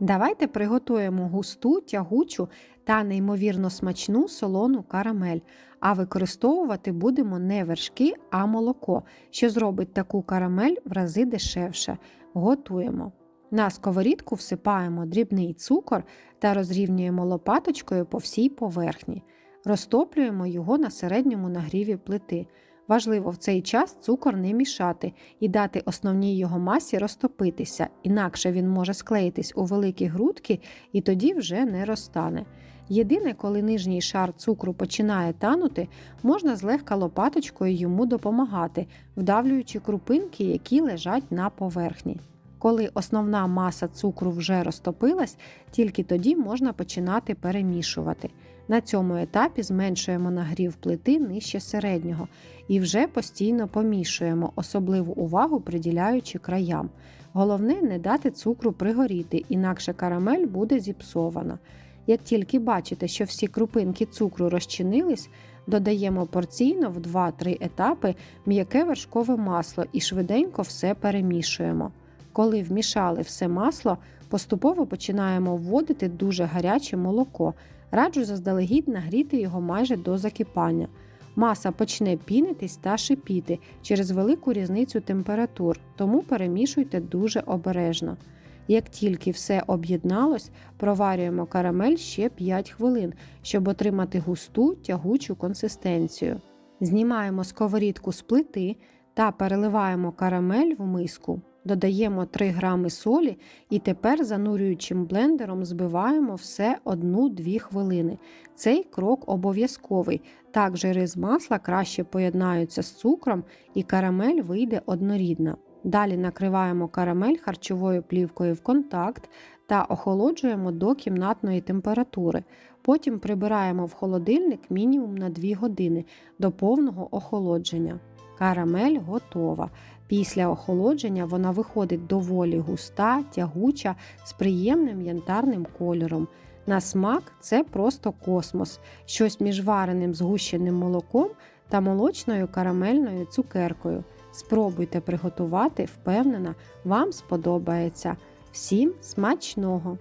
Давайте приготуємо густу, тягучу та неймовірно смачну солону карамель, а використовувати будемо не вершки, а молоко, що зробить таку карамель в рази дешевше. Готуємо. На сковорідку всипаємо дрібний цукор та розрівнюємо лопаточкою по всій поверхні. Розтоплюємо його на середньому нагріві плити. Важливо в цей час цукор не мішати і дати основній його масі розтопитися, інакше він може склеїтись у великі грудки і тоді вже не розтане. Єдине, коли нижній шар цукру починає танути, можна злегка лопаточкою йому допомагати, вдавлюючи крупинки, які лежать на поверхні. Коли основна маса цукру вже розтопилась, тільки тоді можна починати перемішувати. На цьому етапі зменшуємо нагрів плити нижче середнього і вже постійно помішуємо, особливу увагу приділяючи краям. Головне не дати цукру пригоріти, інакше карамель буде зіпсована. Як тільки бачите, що всі крупинки цукру розчинились, додаємо порційно в 2-3 етапи м'яке вершкове масло і швиденько все перемішуємо. Коли вмішали все масло, поступово починаємо вводити дуже гаряче молоко. Раджу заздалегідь нагріти його майже до закипання. Маса почне пінитись та шипіти через велику різницю температур, тому перемішуйте дуже обережно. Як тільки все об'єдналось, проварюємо карамель ще 5 хвилин, щоб отримати густу тягучу консистенцію. Знімаємо сковорідку з плити та переливаємо карамель в миску. Додаємо 3 грами солі і тепер занурюючим блендером збиваємо все 1-2 хвилини. Цей крок обов'язковий. Так жири з масла краще поєднаються з цукром і карамель вийде однорідна. Далі накриваємо карамель харчовою плівкою в контакт та охолоджуємо до кімнатної температури. Потім прибираємо в холодильник мінімум на 2 години до повного охолодження. Карамель готова. Після охолодження вона виходить доволі густа, тягуча, з приємним янтарним кольором. На смак це просто космос, щось між вареним згущеним молоком та молочною карамельною цукеркою. Спробуйте приготувати, впевнена, вам сподобається. Всім смачного!